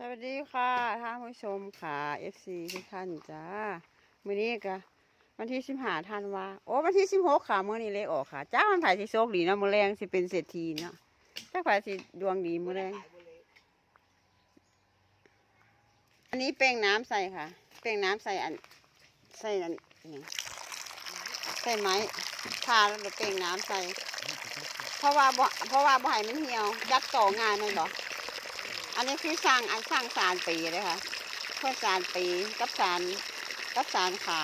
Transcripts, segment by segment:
สวัสดีค่ะท่านผู้ชมค่ะ FC ทุกท่านจ้ามื้อนี้ก็วันที่สิบห้าธันวาโอ้วันที่สิบหกค่ะมื้อนี้เลขออกค่ะ จ้ามันไผ่สิโชคดีเนาะมือแรงสิเป็นเศรษฐีเนาะจ้าไผ่สิดวงดีมือแรงอันนี้เป้งน้ำใส่ค่ะ เป้งน้ำใส่อันใส่อันใส่ไม้ทาแล้วเป้งน้ำใส่ เพราะว่าเพราะว่าบ่ให้มันเหี่ยวยัดต่องานมันบ่อั อันนี้คือสร้างอันสร้างสารปีเลยค่ะเพื่อสารปีกับสารกับสารขา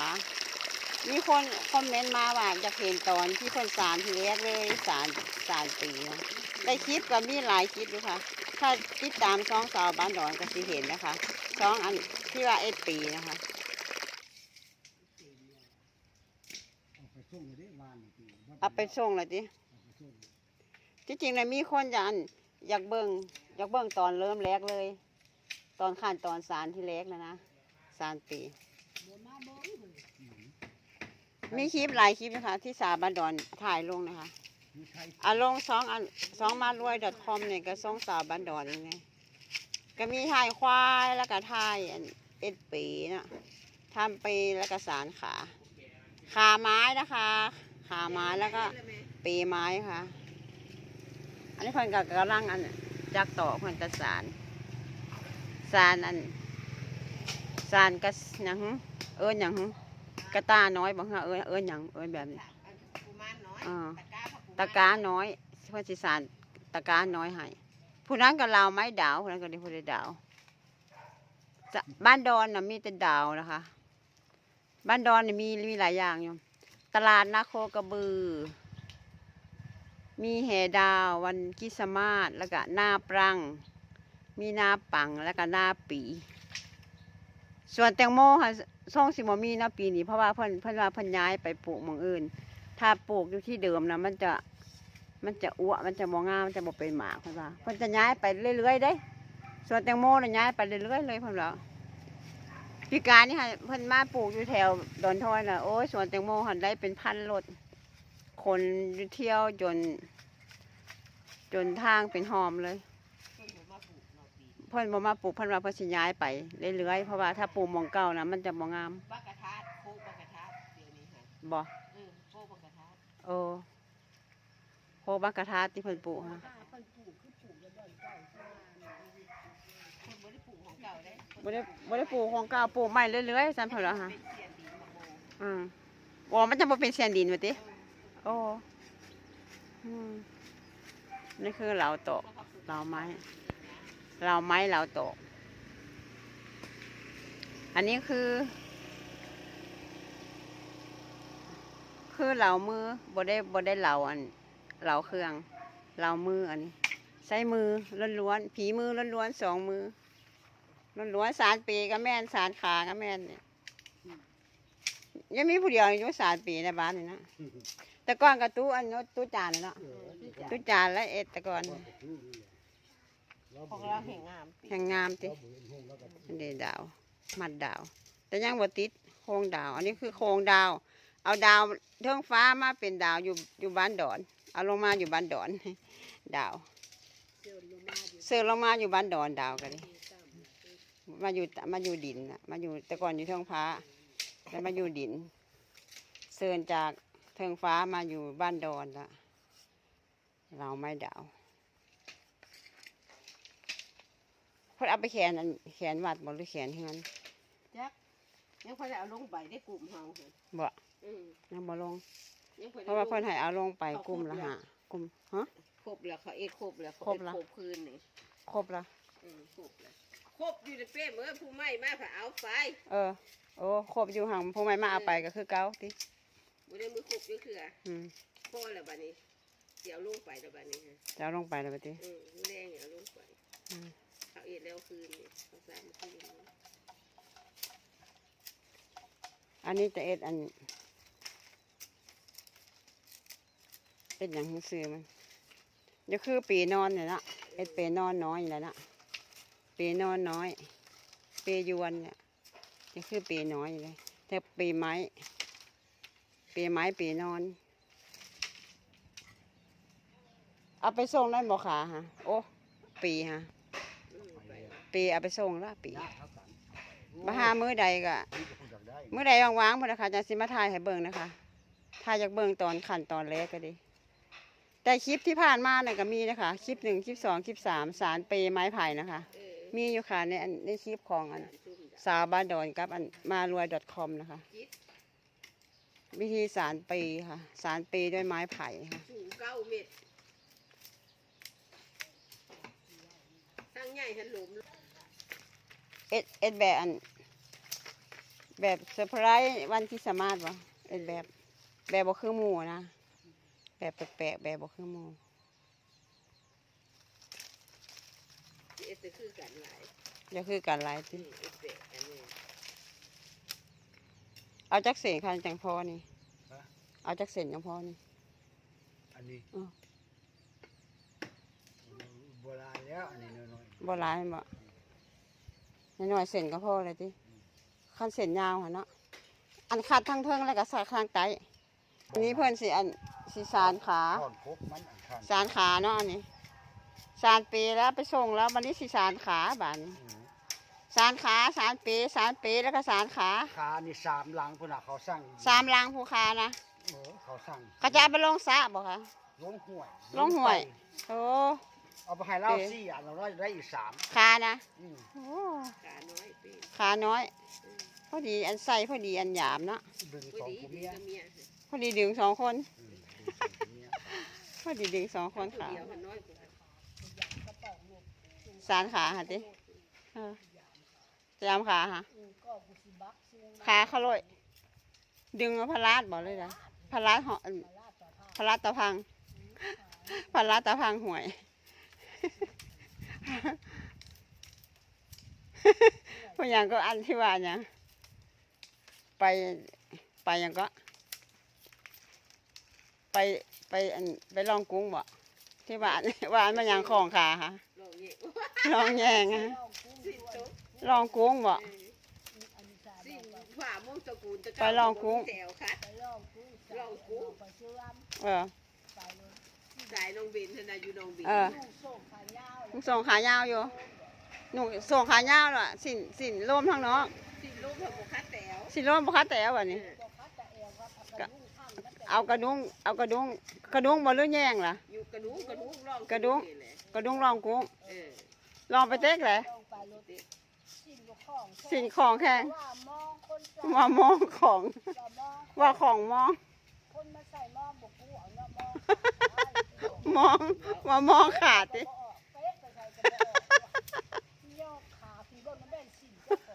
มีคนคอมเมนต์มาว่าจะเห็นตอนที่เพิ่นสารทีแรกเลยสารสารปีได้คลิปก็มีหลายคลิปอยู่ค่ะ ถ้าติดตามช่องสาวบ้านดอนก็สิเห็นนะคะช่องอันที่ว่าเอ็ดปีนะคะเอาไปส่งเลยได้วานนี่พี่ว่าเอาไปส่งเลยดิเอาไปส่งที่จริงเลยมีคนอยากอันอยากเบิ่ง ยกเบิ่งตอนเริ่มแรกเลย ตอนขั้นตอนสารที่แรกนะนะสารปีมีคลิปหลายคลิปนะคะ ที่สาวบ้านดอนถ่ายลงนะคะมีไทยอะลงสองอันสองมารวย .com เนี่ยก็ส่งสาวบ้านดอนนี่ไงก็มีถ่ายควายแล้วก็ถ่ายเอ็ดปีนะทำปีแล้วก็สารขาขาไม้นะคะขาไม้แล้วก็ปีไม้ค่ะ อันนี้เพิ่นก็กำลังอัน จักต่อเพิ่นกระสารสารอันสารกระหยังหึเอิ้นหยังหึกระตาน้อยบ่ฮะเอิ้นเอิ้นหยังเอิ้นแบบนี้กุมารน้อยอ่าตะกร้าพระกุมารตะกร้าน้อยเพื่อนสิสานตะกร้าน้อยให้ผู้นั้นก็ลาวไม้ดาวผู้นั้นก็ได้ผู้ได้ดาวจะบ้านดอนน่ะมีแต่ดาวนะคะ บ้านดอนนี่มีมีหลายอย่างอยู่ตลาดนาโคกระบือ มีแห่ดาววันกิสมาศแล้วก็หน้าปรัง มีหน้าปังแล้วก็หน้าปี ส่วนแตงโมค่ะส่งสิบมีหน้าปีนี้เพราะว่าเพิ่นเพิ่นว่าเพิ่นย้ายไปปลูกหมองอื่น ถ้าปลูกอยู่ที่เดิมนะมันจะมันจะอ้วมันจะมองงามมันจะบ่เป็นหมากเพิ่นว่าเพิ่นจะย้ายไปเรื่อยๆเด้ ส่วนแตงโมน่ะย้ายไปเรื่อยๆเลยเพิ่นว่าพิการนี่ค่ะเพิ่นมาปลูกอยู่แถวดอนทอยน่ะโอ้ยสวนแตงโมหันได้เป็นพันรถ คนอยู่เที่ยวจน จนทางเป็นหอมเลยเพิ่นบ่มาปลูกเนาะปีเพิ่นบ่มาปลูกเพิ่นว่าเพิ่นสิย้ายไปเรื่อยๆเพราะว่าถ้าปลูกหมองเก่านะมันจะบ่งามบักกะทาดโคกบักกะทาดเดี๋ยวนี้ค่ะบ่เออโคกบักกะทาดโอ้โหบักกะทาที่เพิ่นปลูกฮะเพิ่นปลูกคือปลูกแล้วดอนเก่าใช่ไหมเพิ่นบ่ได้ปลูกของเก่าได้บ่ได้บ่ได้ปลูกของเก่าปลูกใหม่เรื่อยๆซั่นเพิ่นว่าฮะเป็นเสียนดินมะโมอืมอ๋อมันจะบ่เป็นเสียนดินว่าติ โอ้อืมนี่คือเหลาโตะเหลาไม้เหลาไม้เหลาโตะอันนี้คือ คือเหลามือบ่ได้บ่ได้เหลาอันเหลาเครื่องเหลามืออันนี้ ใช้มือล้วนๆผีมือล้วนๆสองมือล้วนๆสารปีก็แม่นสารขาก็แม่นเนี่ยยังมีผู้เดียวอยู่สารปีในบ้านนี่นะแต่ก่อนก็ตู้อันนู้นตู้จานนี่เนาะเออที่จะตู้จานและเอ็ดแต่ก่อนว่าไปรู้นี่แหละเราของบ่เราเห็แห่นงงามปีแห่งงามติเราบ่เห็นห้องแล้วก็อันนี้ดาว มัดดาว แต่ยังบ่ติดโครงดาว อันนี้คือโครงดาว เอาดาวเทิงฟ้ามาเป็นดาวอยู่อยู่บ้านดอน เอาลงมาอยู่บ้านดอน ดาวเดินลงมาอยู่เสือลงมาอยู่บ้านดอนดาวกันดิที่ต่ำมาอยู่มาอยู่ดินน่ะมาอยู่แต่ก่อนอยู่เทิงฟ้าแล้วมาอยู่ดินเสือนจากเทิงฟ้ามาอยู่บ้านดอนละเราไม่ดาวเพิ่นเอาไปแขวนอันแขวนวัดบ่หรือแขวนเฮือนจักยังเพิ่นเอาลงไปได้กลุ่มเฮาค่ะบ่อืมยังบ่ลงยังเพิ่นเพราะว่าเพิ่นให้เอาลงไปกลุ่มละหากลุ่มฮะครบแล้วเขาเอ็ดครบแล้วเขาครบเอ็ดแล้วครบคืนนี่ครบละอืมครบแล้วครบอยู่ในเป้เมื่อผู้ไม่มาผ่าเอาไฟเออโอ้ครบอยู่ห่างผู้ใหม่มาเอาไปก็คือเก่าติ บ่ได้มือครบนี่คืออืมพ่อแล้วบัดนี้เดี๋ยวลงไปแล้วบัดนี้ฮะจะเอาลงไปแล้วบัดนี้อืมมื้อแรงเนี่ยเอาลงไปอืมเขาเอ็ดแล้วคืนนี่เขาสามคืนนี่อันนี้จะเอ็ดอันเอ็ดอย่างซื้อมันจะคือปีนอนเนี่ยนะเอ็ดเปนอนน้อยนี่แหละนะปีนอนน้อยปียวนเนี่ยจะคือปีน้อยเลยแต่ปีไม้ ปีไม้ปีนอน เอาไปส่งได้บ่ขาฮะโอ้ปีฮะปีเอาไปส่งแล้วปีมาหามื้อใดก็นี่ก็คงอยากได้มื้อใดว่างๆพุ่นนะคะจะสิมาถ่ายให้เบิ่งนะคะถ่ายจากเบิ่งตอนขันตอนแรกก็ดีแต่คลิปที่ผ่านมาเนี่ยก็มีนะคะ คลิปหนึ่งคลิปสองคลิปสามสารเปไม้ไผ่นะคะ มีอยู่ค่ะในในคลิปของอันสาวบ้านดอนกับอันมารวย .com นะคะ วิธีสารปีค่ะ สารปีด้วยไม้ไผ่ค่ะสูงเก้าเมตรสร้างใหญ่ฉันหลุมเอ็ดเอ็ดแบบอัน แบบเซอร์ไพรส์วันที่สามารถวะเอ็ดแบบ แบบบ่คือหมูนะ แบบแปลกๆแบบบ่คือหมูเอสคือกันหลายเดี๋ยวคือการไลฟ์อืที่มเอสเปะอันนี้ เอาจักเสียงคันจังพอนี่เอาจักเสียงจังพอนี่ อันนี้อ้อโบราณแล้วอันนี้น้อยบ่หลายบ่น้อยๆเส้นก็พอเลยติคันเส้นยาวหั่นเนาะ อันคัดทั้งเทิงแล้วก็ใส่ข้างใต้อันนี้เพิ่นสิอันสิสารขา ๆท่อนครบมันอันข้างสารขาเนาะอันนี้สารปีแล้วไปส่งแล้ววันนี้สิสารขาบานนี้อืม สารขาสารปีสารปีแล้วก็สารขาขานี่สามหลังพุ่นน่ะเขาสั่งสามลางภูคานะเออเขาสั่งกระจายไปลงสระบ่คะลงห้วยลงห้วยไปโอ้ เอาไปให้เล่าเอ๊ะซี่อะเราได้ได้อีกสามขานะอืมโอ้ขาน้อยเป้ขาน้อย พอดีอันใส่พอดีอันหยามเนาะดึงพอสองดีผัวดีเมียกับเมียพอดีดึงสองคน อืมดึงสองผัวเมียพอดีดึงสองคนผู้ขาเดียวมันน้อยกว่าสารขาหะติเออ จามขาฮะขาเขาเลยดึงเอาพลาดบอกเลยนะพลาดเหาะอันพลาดตะพังพลาดตะพังห่วย พวกอย่างก็อันที่ว่าเนี่ยไปไปอย่างก็ ไปไปอันไปลองกุ้งบ่ที่ว่าอันว่าอันมันอย่างของขาค่ะลองเงี้ยลองแยงอะสิ้นตุ๊ก ลองกุ้งบ่เออสิ้นฝ่าม่วงตระกูลตะไปลองกุ้งแถวค่ะลองกุ้งเออสายน้องบินธนาอยู่น้องบินเออมึงส่งขายาวอยู่หนูส่งขายาวล่ะสินสินร่วมทั้งน้องสิ้นลูกพระบุคาแถวสินร่วมบุคัดแต่วันเอนี้อเอากระดุงเอากระดุงกระดุงบ่หรือแยงล่ะอยู่กระดุงกระดุงลองกระดุงนี่แหละกระดุงลองกุ้งเออลองไปเต็กเลย สินของแข็งว่ามองของว่าของมอง คนมาใส่หม้อบุกกูเอาเนาะหม้อมองว่ามองขาดดิบ่ออกเป๊ะไปใส่กระบอกย่อขาพี่เบิ่งมันได้สิ่งเจ้าของ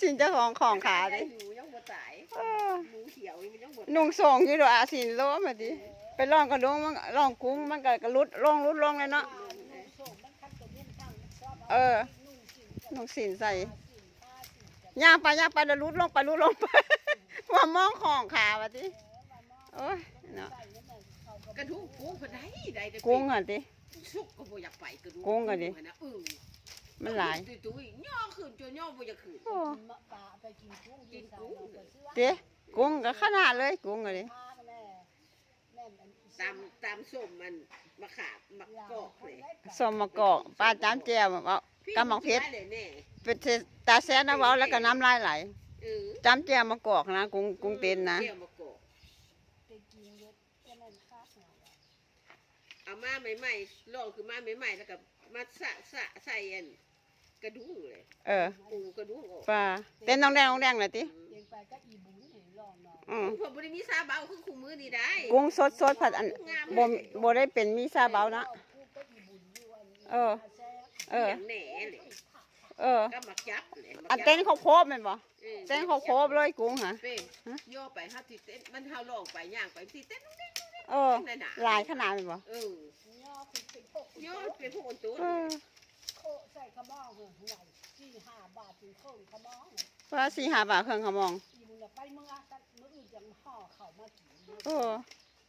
สินเจ้าของของขาดิหนูยังบ่ตายเออหนูเขียวนี่มันยังบ่ตายนุ่งส่งอยู่ดอกอาสินร่วมมาดิไปลองกระดุงมันลองกุ้งมันก็กระลุดลงลุดลงเลยเนาะ เออนุ่งสิ่งนุ่งสินใส่สิ่งผ้าสิ่งจะย่างไปย่างไปแล้วลุดลงไปลุดลงไปว่ามองของขาวะดิโอ้ยเนาะใส่แล้วมันเขาก็กระดุงกุ้งเพิ่นได้ได้แต่กุ้งอะดิสุกก็บ่อยากไปกระดุงกุ้งอะดินะเออมันหลายตุ้ยๆย่อขึ้นจนย่อบ่อยากขึ้นโอ้กินมะปลาไปกินกุ้งกินสาวเราก็เชื่อเจ๊กุ้งก็ขนาดเลยกุ้งอะดิผ้าแม่แม่มันตามตามส้มมัน มะขามมะกอกเลยสมมะกอกปลาจ้ามแจ่วเอากำมักเพชรพี่ได้เลยแน่เป็นเทตาแซ่นะเว้าแล้วก็น้ำลายไหลเออจ้ามแจ่วมะกอกนะกุ้งกุ้งเต้นนะเกี่ยวมะกอกไปกินเยอะแค่นั้นคาดหน่อยเอามาใหม่ๆลองคือมาใหม่ๆแล้วก็มาสะสะใส่อัน กระดุงเลยเออปูกระดุงออกปลาเต้นน้องแดงน้องแดงเลยติเองไปก็อีบุญเห็นลองเนาะอืมผมบ่ได้มีซาเบาคือคู่มือนี่ได้กุ้งสดสดผัดอันบ่บ่ได้เป็นมีซาเบานะกูก็อีบุญอยู่อันเออ เอออย่างแหน่เลยเออก็มาจับเลยอันเต้นเขาโคบแม่นบ่ออเต้นเขาโคบเลยกุ้งฮะเป้ฮะย่อไปฮะที่เต้นมันเฮาลองไปย่างไปที่เต้นเออหลายขนาดแม่นบ่เออย่อคือเป็นพวกย่อเป็นพวกคนตัวเออ โคใส่ขมองเหรอห่วยสี่ห้าบาทถึงเครื่องขมองว่าสี่ห้าบาทเครื่องขมองอีบุญน่ะไปเมื่อกันเมื่ออื่นยังห่อเข่ามากินเออ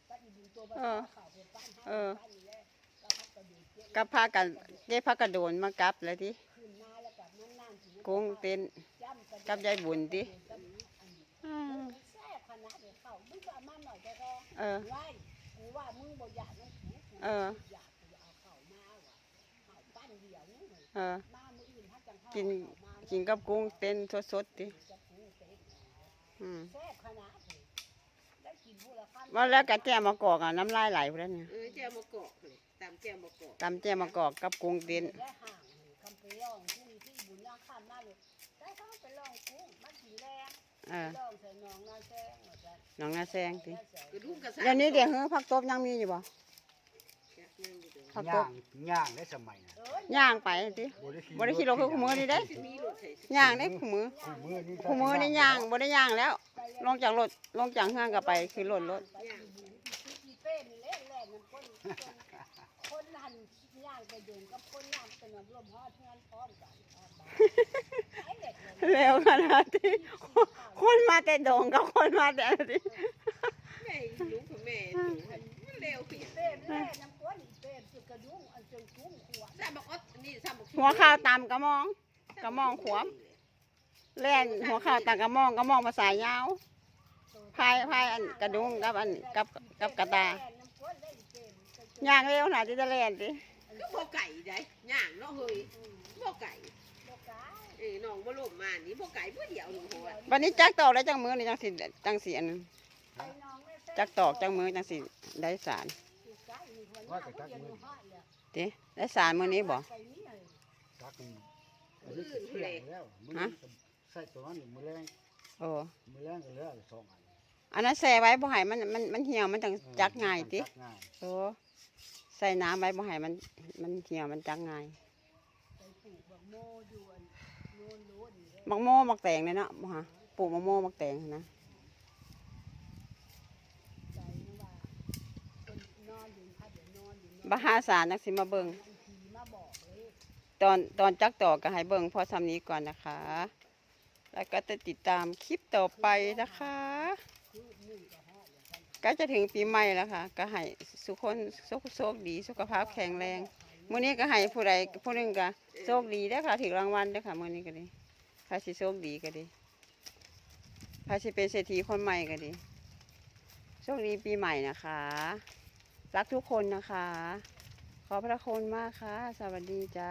ก็อีบุญตัวบ้าเออเข่าเป็นปั้นเออปั้นนี่แหละก็พักกระดูกเยอะกับพากันเก็บผักกระโดนมากลับเลยติขึ้นมาแล้วก็นั่นนั่นถึงกุ้งเต้นย่ำระดูกับยายบุญติกับอันนี้อืมแซ่บขนาดเดี๋ยวเข้ามึงก็เอามาหน่อยก็พอเออ เออมามื้ออื่นถ้าจังกินเอามากินกับกุ้งเต้นสดๆติจะปูเป็ดอืมแซ่บขนาดนี้ได้กินผู้ละคันว่าแล้วกะแจ่มากอกอะน้ำลายไหลพุ่นแล้วเนี่ยเออแจ่วมะกอกเลยตามแจ่วมะกอกตำแจ่มากอกกับกุ้งเต้นได้ห่างคำไปลองกุ้งที่บุญย่างขันมาเลยได้เข้าไปลองกุ้งมากินแรงเออลองใส่หนองนาแซงว่าซั่นน้องนาแซงติกระดูกกระสับเดี๋ยวนี้เดี๋ยวเฮ้อผักตบยังมีอยู่บ่ จักยังอยู่เด้อผักตย่าบงย่างได้สมัยน่ะเอ้ย่างไปติบ่ได้ขี่บ่ได้ขี่รถคือคู่มือนี่เด้สิมีรถไถสิย่างได้คู่มือคู่มือนี่คู่มือนี่ย่างบ่ได้ย่างแล้ว ลงจากรถลงจากเฮือนก็ไปคือรถรถย่างอีเป้นี่แหละแหละน้ำคนคนหันย่างไปเดินกับคนย่างเป็นน้ำลมฮอดเฮือนพร้อมกันพร้อมบ้านไอ้เด็กเลยเร็วขนาดที่คนมาแต่โดงกับคนมาแต่ที่ แม่ลูกกับแม่มัน เร็วขึ้นเป้แล่น้ำก้นอีเป้สุดกระดุงอันจนกุ้งขวดซาบักอดนี่ซาบักหัวข้าวตำกระมองกระมองขวมแล่นหัวข้าวตำกระมองกระมองภาษายาวพายพายอันกระดุงกับอันกับกับกระตาน้ำก้นได้อีเป้มันจะย่างเร็วขนาดที่จะแล่นติก็บ่ไก่ได้ย่างเนาะเฮ้ยบ่ไก่โลกาเอ้ยน้องบ่ล่มมานี่บ่ไก่บ่เดียวหนึงหัววันนี้จักตอกได้จังมือนี่จังสิจังสิอันนั้นไปน้องไม่เฟ้ จักตอกจังมือจังสิได้สารอยู่ใกล้อยู่หัวหน้าเขาเรียนอยู่ห้าเลยติได้สารมื้อนี้บ่ไปนี่เลยจักมันอันนี้เที่ยงแล้วมื้อนี้ก็ใส่ตัวนั้นนี่มื้อแรงโอ้มื้อแรงก็เหลือสองอันอันนั้นแช่ไว้บ่ให้มันมันมันเหี่ยวมันจังจักง่ายติจักง่ายโอ้ใส่น้ำไว้บ่ให้มันมันเหี่ยวมันจักง่ายไปปลูกบักโมอยู่อันโน่นโน่นนี่เลยมักโม่มักแตงเลยเนาะบ่ฮะปลูกมะโม่มักแตงนะ ใจนะว่าคนนอนอยู่พัดเดี๋ยวนอนอยู่นอน บาหาสารนักสิมาเบิงตอนตอนจักต่อก็ให้เบิงพอซ้ำนี้ก่อนนะคะ แล้วก็จะติดตามคลิปต่อไปนะคะ ก็จะถึงปีใหม่แล้วค่ะ ก็ให้สุขคนสุขโชคดีสุขภาพแข็งแรงมื้อนี้ก็ให้ผู้ใดผู้หนึ่งก็โชคดีเด้ค่ะถึงรางวัลเด้ค่ะมื้อนี้ก็ดีใครสิโชคดีก็ดีใครสิเป็นเศรษฐีคนใหม่ก็ดีโชคดีปีใหม่นะคะ รักทุกคนนะคะ ขอพระคุณมากค่ะ สวัสดีจ้า